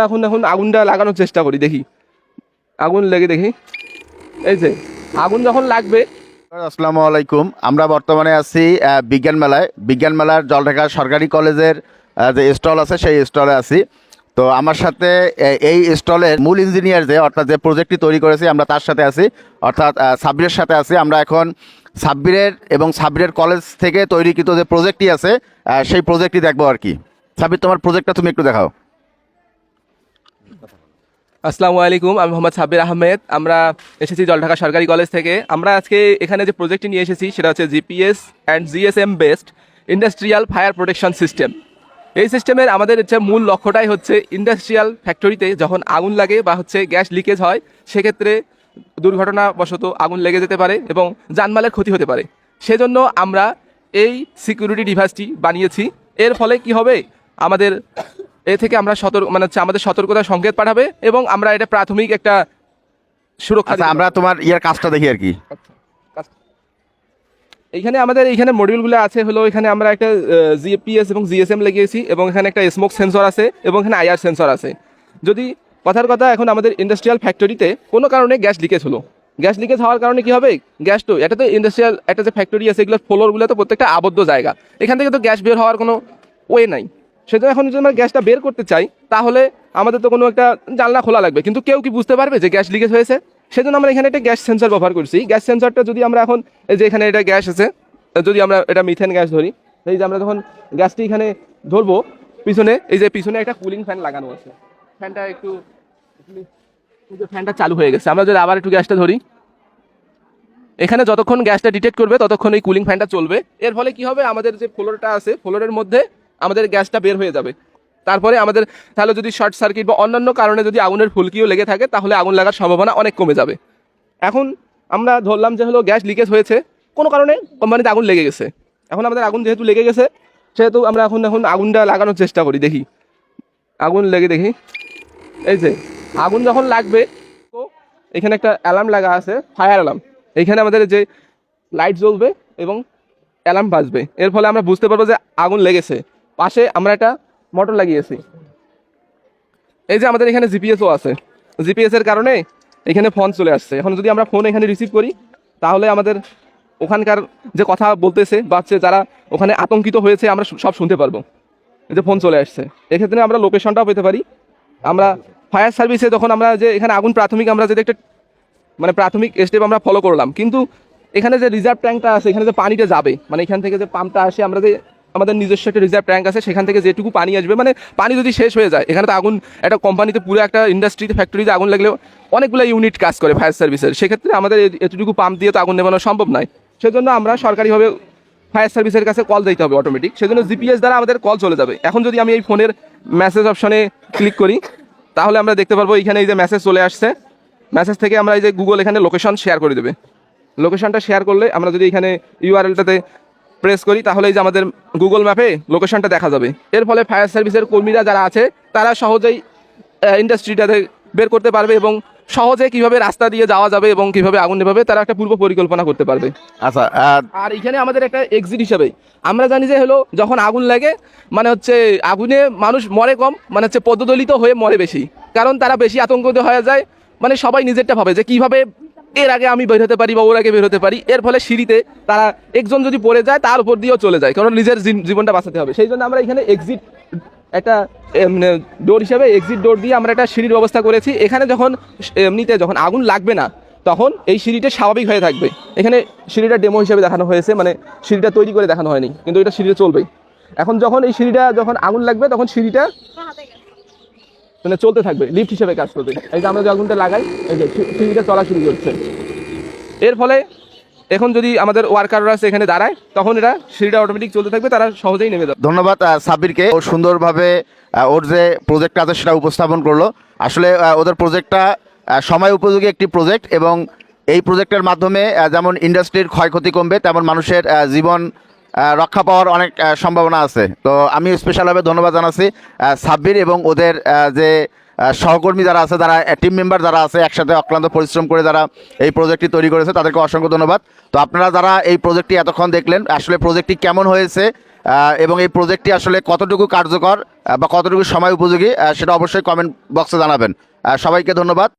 এখন এখন আগুনটা লাগানোর চেষ্টা করি, দেখি। আগুন লেগে দেখি। এই যে, আগুন যখন লাগবে আসসালামু আলাইকুম। আমরা বর্তমানে আছি বিজ্ঞান মেলায়। বিজ্ঞান মেলার জলঢাকা সরকারি কলেজের যে স্টল আছে, সেই স্টলে আছি। তো আমার সাথে এই স্টলের মূল ইঞ্জিনিয়ার যে, অর্থাৎ যে প্রজেক্টটি তৈরি করেছি, আমরা তার সাথে আছি। অর্থাৎ সাব্বিরের সাথে আছি। আমরা এখন সাব্বিরের এবং সাব্বিরের কলেজ থেকে তৈরিকৃত যে প্রজেক্টটি আছে সেই প্রজেক্টটি দেখব আর কি। সাব্বির, তোমার প্রজেক্টটা তুমি একটু দেখাও। আসসালামু আলাইকুম, আমি মোহাম্মদ সাব্বির আহমেদ। আমরা এসেছি জলঢাকা সরকারি কলেজ থেকে। আমরা আজকে এখানে যে প্রজেক্টটি নিয়ে এসেছি, সেটা হচ্ছে GPS and GSM based industrial fire protection system এই সিস্টেমের আমাদের হচ্ছে মূল লক্ষ্যটাই হচ্ছে ইন্ডাস্ট্রিয়াল ফ্যাক্টরিতে যখন আগুন লাগে বা হচ্ছে গ্যাস লিকেজ হয়, সেক্ষেত্রে দুর্ঘটনাবশত আগুন লেগে যেতে পারে এবং জানমালের ক্ষতি হতে পারে। সেজন্য আমরা এই সিকিউরিটি ডিভাইসটি বানিয়েছি। এর ফলে কি হবে? আমাদের এ থেকে আমরা সতর্ক মানে হচ্ছে আমাদের সতর্কতা সংকেত পাঠাবে এবং আমরা এটা প্রাথমিক একটা সুরক্ষা আচ্ছা আমরা তোমার ইয়ার কাজটা দেখি আর কি। পারব। এইখানে আমাদের এইখানে মডিউলগুলো আছে হলো এখানে আমরা একটা জিপিএস এবং জিএসএম লাগিয়েছি এবং এখানে একটা স্মোক সেন্সর আছে এবং এখানে আইআর সেন্সর আছে। যদি কথার কথা এখন আমাদের ইন্ডাস্ট্রিয়াল ফ্যাক্টরিতে কোনো কারণে গ্যাস লিকেজ হলো। গ্যাস লিকেজ হওয়ার কারণে কি হবে? গ্যাস তো এটা তো ইন্ডাস্ট্রিয়াল একটা যে ফ্যাক্টরি আছে এগুলোর ফ্লোরগুলো তো প্রত্যেকটা আবদ্ধ জায়গা। এখান থেকে তো গ্যাস বের হওয়ার কোনো ওয়ে নাই। সেজন্য এখন যদি আমরা গ্যাসটা বের করতে চাই, তাহলে আমাদের তো কোনো একটা জানলা খোলা লাগবে। কিন্তু কেউ কি বুঝতে পারবে যে গ্যাস লিকেজ হয়েছে? সেজন্য আমরা এখানে একটা গ্যাস সেন্সর ব্যবহার করছি। গ্যাস সেন্সরটা যদি আমরা এখন এই যে এখানে এটা গ্যাস আছে, যদি আমরা এটা মিথেন গ্যাস ধরি, এই যে আমরা যখন গ্যাসটি এখানে ধরবো, পিছনে, এই যে পিছনে একটা কুলিং ফ্যান লাগানো আছে। ফ্যানটা একটু ফ্যানটা চালু হয়ে গেছে। আমরা যদি আবার একটু গ্যাসটা ধরি, এখানে যতক্ষণ গ্যাসটা ডিটেক্ট করবে, ততক্ষণ এই কুলিং ফ্যানটা চলবে। এর ফলে কি হবে? আমাদের যে ফ্লোরটা আছে ফ্লোরের মধ্যে আমাদের গ্যাসটা বের হয়ে যাবে। তারপরে আমাদের তাহলে যদি শর্ট সার্কিট বা অন্যান্য কারণে যদি আগুনের ফুলকিও লেগে থাকে, তাহলে আগুন লাগার সম্ভাবনা অনেক কমে যাবে। এখন আমরা ধরলাম যে হলো গ্যাস লিকেজ হয়েছে। কোনো কারণে কোম্পানিতে আগুন লেগে গেছে। এখন আমাদের আগুন যেহেতু লেগে গেছে, সেহেতু আমরা এখন এখন আগুনটা লাগানোর চেষ্টা করি, দেখি। আগুন লেগে দেখি। এই যে, আগুন যখন লাগবে, তো এখানে একটা অ্যালার্ম লাগা আছে ফায়ার অ্যালার্ম এইখানে আমাদের যে লাইট জ্বলবে এবং অ্যালার্ম বাজবে। এর ফলে আমরা বুঝতে পারব যে আগুন লেগেছে। পাশে আমরা একটা মোটর লাগিয়েছি। এই যে আমাদের এখানে জিপিএসও আছে। জিপিএস এর কারণে এখানে ফোন চলে আসছে। এখন যদি আমরা ফোন এখানে রিসিভ করি, তাহলে আমাদের ওখানকার যে কথা বলতেছে বা যারা ওখানে আতঙ্কিত হয়েছে, আমরা সব শুনতে পারব। এই যে ফোন চলে আসছে। এক্ষেত্রে আমরা লোকেশনটাও পেতে পারি। আমরা ফায়ার সার্ভিসে যখন আমরা যে এখানে আগুন প্রাথমিক আমরা যদি একটা মানে প্রাথমিক স্টেপ আমরা ফলো করলাম, কিন্তু এখানে যে রিজার্ভ ট্যাঙ্কটা আছে, এখানে যে পানিটা যাবে মানে এখান থেকে যে পাম্পটা আসে, আমরা যে আমাদের নিজস্ব একটা রিজার্ভ ট্যাঙ্ক আছে, সেখান থেকে যেটুকু পানি আসবে মানে পানি যদি শেষ হয়ে যায়, এখানে তো আগুন, একটা কোম্পানিতে পুরো একটা ইন্ডাস্ট্রিতে ফ্যাক্টরিতে আগুন লাগলেও অনেকগুলো ইউনিট কাজ করে ফায়ার সার্ভিসের সেক্ষেত্রে আমাদের এতটুকু পাম্প দিয়ে তো আগুন নেবানো সম্ভব নয়। সেজন্য আমরা সরকারিভাবে ফায়ার সার্ভিসের কাছে কল দিতে হবে অটোমেটিক সেজন্য জিপিএস দ্বারা আমাদের কল চলে যাবে। এখন যদি আমি এই ফোনের মেসেজ অপশনে ক্লিক করি, তাহলে আমরা দেখতে পারব এখানে এই যে মেসেজ চলে আসছে। মেসেজ থেকে আমরা এই যে গুগল এখানে লোকেশন শেয়ার করে দেবে। লোকেশনটা শেয়ার করলে আমরা যদি এখানে ইউআরএলটাতে প্রেস করি তাহলে এই যে আমাদের গুগল ম্যাপে লোকেশনটা দেখা যাবে। এর ফলে ফায়ার সার্ভিসের কর্মীরা যারা আছে তারা সহজেই ইন্ডাস্ট্রিটাতে বের করতে পারবে এবং সহজে কীভাবে রাস্তা দিয়ে যাওয়া যাবে এবং কীভাবে আগুন নেভাবে তারা একটা পূর্ব পরিকল্পনা করতে পারবে। আচ্ছা আর এখানে আমাদের একটা এক্সিট হিসাবে আমরা জানি যে হলো যখন আগুন লাগে মানে হচ্ছে আগুনে মানুষ মরে কম মানে হচ্ছে পদদলিত হয়ে মরে বেশি। কারণ তারা বেশি আতঙ্কিত হয়ে যায় মানে সবাই নিজেরটা ভাবে যে কীভাবে এর আগে আমি বের হতে পারি বা ওর আগে বের হতে পারি। এর ফলে সিঁড়িতে তারা একজন যদি পড়ে যায়, তার উপর দিয়েও চলে যায়। কারণ নিজের জীব- জীবনটা বাঁচাতে হবে। সেই জন্য আমরা এখানে এক্সিট একটা ডোর হিসাবে এক্সিট ডোর দিয়ে আমরা একটা সিঁড়ির ব্যবস্থা করেছি। এখানে যখন, এমনিতে যখন আগুন লাগবে না, তখন এই সিঁড়িটা স্বাভাবিক হয়ে থাকবে। এখানে সিঁড়িটা ডেমো হিসেবে দেখানো হয়েছে। মানে সিঁড়িটা তৈরি করে দেখানো হয়নি। কিন্তু এটা সিঁড়িটা চলবেই। এখন যখন এই সিঁড়িটা যখন আগুন লাগবে, তখন সিঁড়িটা মানে চলতে থাকবে লিফট হিসেবে কাজ করবে। এই যে আমরা যে আগুনটা লাগাই এই যে সিঁড়িটা চলা শুরু করছে। এর ফলে এখন যদি আমাদের ওয়ার্কাররা এখানে দাঁড়ায় তখন এটা সিঁড়িটা অটোমেটিক চলতে থাকবে তারা সহজেই নেমে যাবে। ধন্যবাদ আহ, সাব্বিরকে। ও সুন্দরভাবে ওর যে প্রজেক্টটা আছে সেটা উপস্থাপন করল। আসলে ওদের প্রজেক্টটা সময় উপযোগী একটি প্রজেক্ট এবং এই প্রজেক্টের মাধ্যমে যেমন ইন্ডাস্ট্রির ক্ষয়ক্ষতি কমবে তেমন মানুষের জীবন রক্ষা পাওয়ার অনেক সম্ভাবনা আছে। তো আমি স্পেশালভাবে ধন্যবাদ জানাচ্ছি সাব্বির এবং ওদের যে সহকর্মী যারা আছে, যারা টিম মেম্বার যারা আছে, একসাথে অক্লান্ত পরিশ্রম করে যারা এই প্রজেক্টটি তৈরি করেছে, তাদেরকে অসংখ্য ধন্যবাদ। তো আপনারা যারা এই প্রজেক্টটি এতক্ষণ দেখলেন, আসলে প্রজেক্টটি কেমন হয়েছে এবং এই প্রজেক্টটি আসলে কতটুকু কার্যকর বা কতটুকু সময় উপযোগী সেটা অবশ্যই কমেন্ট বক্সে জানাবেন। সবাইকে ধন্যবাদ।